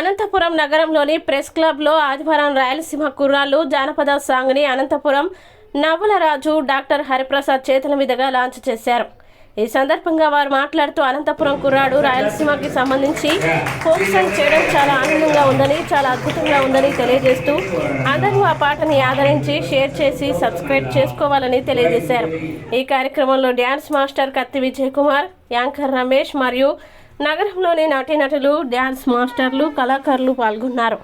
అనంతపురం నగరంలోని ప్రెస్ క్లబ్లో ఆదివారం రాయలసీమ కుర్రాళ్ళు జానపద సాంగ్ని అనంతపురం నవ్వులరాజు డాక్టర్ హరిప్రసాద్ చేతుల మీదుగా లాంచ్ చేశారు. ఈ సందర్భంగా వారు మాట్లాడుతూ అనంతపురం కుర్రాడు రాయలసీమకి సంబంధించి ఫోక్ సాంగ్ చేయడం చాలా ఆనందంగా ఉందని చాలా అద్భుతంగా ఉందని తెలియజేస్తూ అందరూ ఆ పాటని ఆదరించి షేర్ చేసి సబ్స్క్రైబ్ చేసుకోవాలని తెలియజేశారు. ఈ కార్యక్రమంలో డ్యాన్స్ మాస్టర్ కత్తి విజయ్ కుమార్ యాంకర్ రమేష్ మరియు నగరంలోని నటీనటులు డ్యాన్స్ మాస్టర్లు కళాకారులు పాల్గొన్నారు.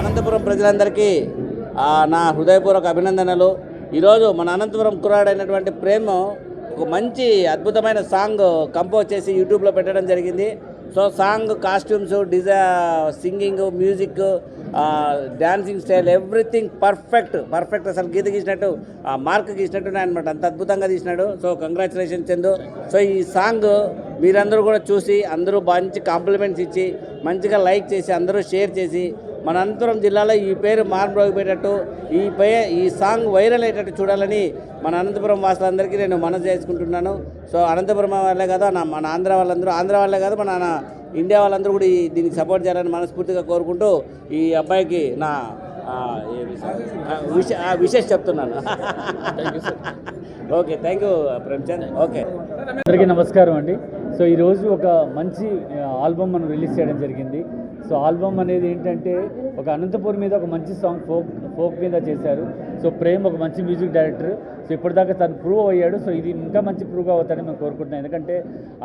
అనంతపురం ప్రజలందరికీ నా హృదయపూర్వక అభినందనలు. ఈరోజు మన అనంతపురం కుర్రాడైనటువంటి ప్రేమ ఒక మంచి అద్భుతమైన సాంగ్ కంపోజ్ చేసి యూట్యూబ్లో పెట్టడం జరిగింది. So song costumes design singing music dancing style everything perfect perfect. అసలు గీత గీసినట్టు మార్క్ గీసినట్టు అనమాట అంత అద్భుతంగా తీసినాడు. So congratulation Chandu. సో ఈ సాంగ్ మీరందరూ కూడా చూసి అందరూ మంచి కాంప్లిమెంట్స్ ఇచ్చి మంచిగా లైక్ చేసి అందరూ షేర్ చేసి మన అనంతపురం జిల్లాలో ఈ పేరు మార్మోగిపోయేటట్టు ఈ పే ఈ సాంగ్ వైరల్ అయ్యేటట్టు చూడాలని మన అనంతపురం వాసులందరికీ నేను మనసు చేసుకుంటున్నాను. సో అనంతపురం వాళ్ళే కాదు నా మన ఆంధ్ర వాళ్ళందరూ ఆంధ్ర వాళ్ళే కాదు మన నా ఇండియా వాళ్ళందరూ కూడా ఈ దీనికి సపోర్ట్ చేయాలని మనస్ఫూర్తిగా కోరుకుంటూ ఈ అబ్బాయికి నా ఆ, విషెస్ చెప్తున్నాను. Okay thank you Premchand okay. అందరికీ నమస్కారం అండి. సో ఈరోజు ఒక మంచి ఆల్బమ్ మనం రిలీజ్ చేయడం జరిగింది. సో ఆల్బమ్ అనేది ఏంటంటే ఒక అనంతపూర్ మీద ఒక మంచి సాంగ్ ఫోక్ ఫోక్ మీద చేశారు. సో ప్రేమ్ ఒక మంచి మ్యూజిక్ డైరెక్టర్. సో ఇప్పటిదాకా తను ప్రూవ్ అయ్యాడు. సో ఇది ఇంకా మంచి ప్రూవ్ అవుతాడని మేము కోరుకుంటున్నాం. ఎందుకంటే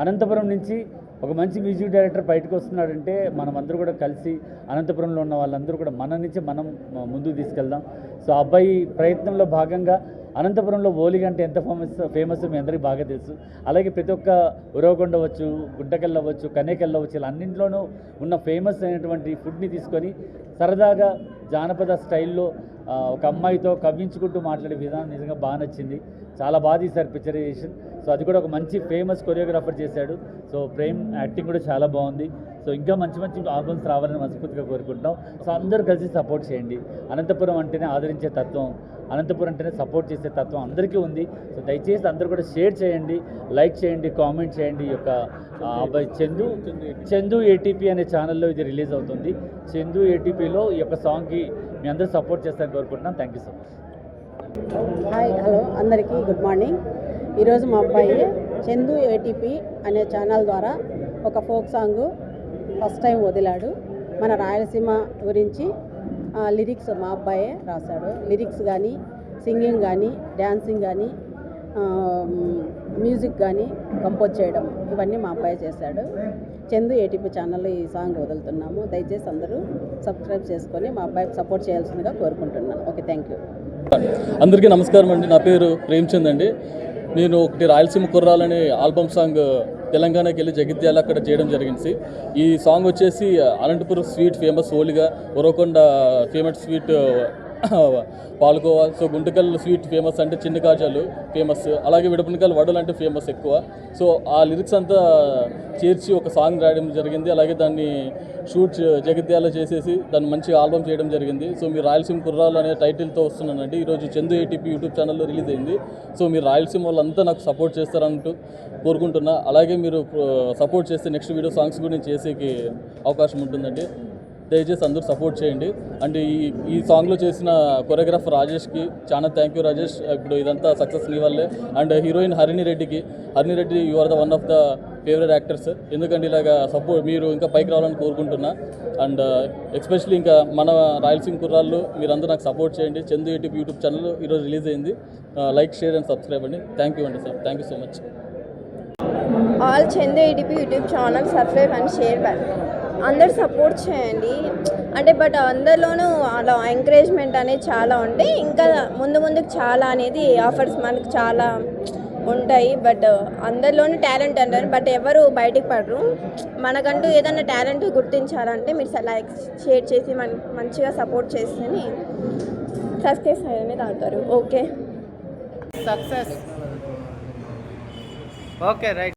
అనంతపురం నుంచి ఒక మంచి మ్యూజిక్ డైరెక్టర్ బయటకు వస్తున్నాడంటే మనం అందరూ కూడా కలిసి అనంతపురంలో ఉన్న వాళ్ళందరూ కూడా మన నుంచి మనం ముందుకు తీసుకెళ్దాం. సో అబ్బాయి ప్రయత్నంలో భాగంగా అనంతపురంలో ఓలిగ అంటే ఎంత ఫేమస్ ఫేమస్ మీ అందరికీ బాగా తెలుసు. అలాగే ప్రతి ఒక్క ఉరవకొండ అవ్వచ్చు గుంటకెళ్ళ అవ్వచ్చు కనేకెళ్ళ అవ్వచ్చు ఇలా అన్నింటిలోనూ ఉన్న ఫేమస్ అయినటువంటి ఫుడ్ని తీసుకొని సరదాగా జానపద స్టైల్లో ఒక అమ్మాయితో కవ్వించుకుంటూ మాట్లాడే విధానం నిజంగా బాగా నచ్చింది. చాలా బాగా తీశారు పిక్చరైజేషన్ సో అది కూడా ఒక మంచి ఫేమస్ కొరియోగ్రాఫర్ చేశాడు. సో ప్రేమ్ యాక్టింగ్ కూడా చాలా బాగుంది. సో ఇంకా మంచి మంచి ఆల్బమ్స్ రావాలని మనస్ఫూర్తిగా కోరుకుంటాం సో అందరూ కలిసి సపోర్ట్ చేయండి. అనంతపురం అంటేనే ఆదరించే తత్వం. అనంతపురం అంటేనే సపోర్ట్ చేసే తత్వం అందరికీ ఉంది. సో దయచేసి అందరూ కూడా షేర్ చేయండి. లైక్ చేయండి కామెంట్ చేయండి ఈ యొక్క అబ్బాయి చందు చందు ఏటీపీ అనే ఛానల్లో ఇది రిలీజ్ అవుతుంది. చందు ఏటీపీలో ఈ యొక్క సాంగ్కి మీ అందరూ సపోర్ట్ చేస్తారని కోరుకుంటున్నాను thank you so much hi hello అందరికీ గుడ్ మార్నింగ్ ఈరోజు మా అబ్బాయి చందు ఏటీపీ అనే ఛానల్ ద్వారా ఒక ఫోక్ సాంగ్ ఫస్ట్ టైం వదిలాడు. మన రాయలసీమ గురించి ఆ, లిరిక్స్ మా అబ్బాయే రాశాడు. లిరిక్స్ కానీ సింగింగ్ కానీ డ్యాన్సింగ్ కానీ మ్యూజిక్ కానీ కంపోజ్ చేయడం ఇవన్నీ మా అబ్బాయి చేశాడు. చందు ఏటీపీ ఛానల్లో ఈ సాంగ్ వదులుతున్నాము. దయచేసి అందరూ సబ్స్క్రైబ్ చేసుకొని మా అబ్బాయికి సపోర్ట్ చేయాల్సిందిగా కోరుకుంటున్నాను. ఓకే థ్యాంక్ యూ అందరికీ నమస్కారం అండి. నా పేరు ప్రేమ్చంద్ అండి. నేను ఒకటి రాయలసీమ కుర్రాలని ఆల్బమ్ సాంగ్ తెలంగాణకి వెళ్ళి జగిత్యాల అక్కడ చేయడం జరిగింది. ఈ సాంగ్ వచ్చేసి Anantapuram sweet famous ఓలిగా Uravakonda famous sweet palkova so Guntakal sweet famous అంటే చిన్న కాజాలు ఫేమస్. అలాగే విడపనకల్ వడలు అంటే ఫేమస్ ఎక్కువ. సో ఆ లిరిక్స్ అంతా చేర్చి ఒక సాంగ్ రాయడం జరిగింది. అలాగే దాన్ని షూట్ జగిత్యాల చేసేసి దాన్ని మంచి ఆల్బమ్ చేయడం జరిగింది. సో మీరు రాయలసీమ కుర్రాలు అనే టైటిల్తో వస్తున్నానండి. ఈరోజు చందు ఏటీపీ యూట్యూబ్ ఛానల్లో రిలీజ్ అయింది. సో మీరు రాయలసీమ వాళ్ళంతా నాకు సపోర్ట్ చేస్తారంటూ కోరుకుంటున్నా. అలాగే మీరు సపోర్ట్ చేస్తే నెక్స్ట్ వీడియో సాంగ్స్ కూడా నేను చేసేకి అవకాశం ఉంటుందండి. దయచేసి అందరూ సపోర్ట్ చేయండి. అండ్ ఈ ఈ సాంగ్లో చేసిన కొరియోగ్రాఫర్ రాజేష్కి చాలా థ్యాంక్ యూ రాజేష్. ఇప్పుడు ఇదంతా సక్సెస్ నీ వల్లే. అండ్ హీరోయిన్ హరిణి రెడ్డికి Harini Reddy you are the one of the favourite actors ఎందుకంటే ఇలాగా సపోర్ట్ మీరు ఇంకా పైకి రావాలని కోరుకుంటున్నా. అండ్ ఎస్పెషలీ ఇంకా మన రాయలసీమ కుర్రాళ్ళు మీరందరూ నాకు సపోర్ట్ చేయండి. చందు యూట్యూబ్ యూట్యూబ్ ఛానల్ ఈరోజు రిలీజ్ అయింది. లైక్ షేర్ అండ్ సబ్స్క్రైబ్ అండి. థ్యాంక్ యూ అండి sir. Thank you so much all Chandu ADP YouTube channel subscribe and share but అందరు సపోర్ట్ చేయండి. అంటే బట్ అందరిలోనూ అలా ఎంకరేజ్మెంట్ అనేది చాలా ఉంటాయి ఇంకా ముందు ముందుకు చాలా అనేది ఆఫర్స్ మనకు చాలా ఉంటాయి. బట్ అందరిలోనూ టాలెంట్ అంటారు. బట్ ఎవరు బయటికి పడరు. మనకంటూ ఏదైనా టాలెంట్ గుర్తించాలంటే మీరు లైక్ షేర్ చేసి మన మంచిగా సపోర్ట్ చేస్తేనే సక్సెస్ అనేది అవుతారు. Okay success okay right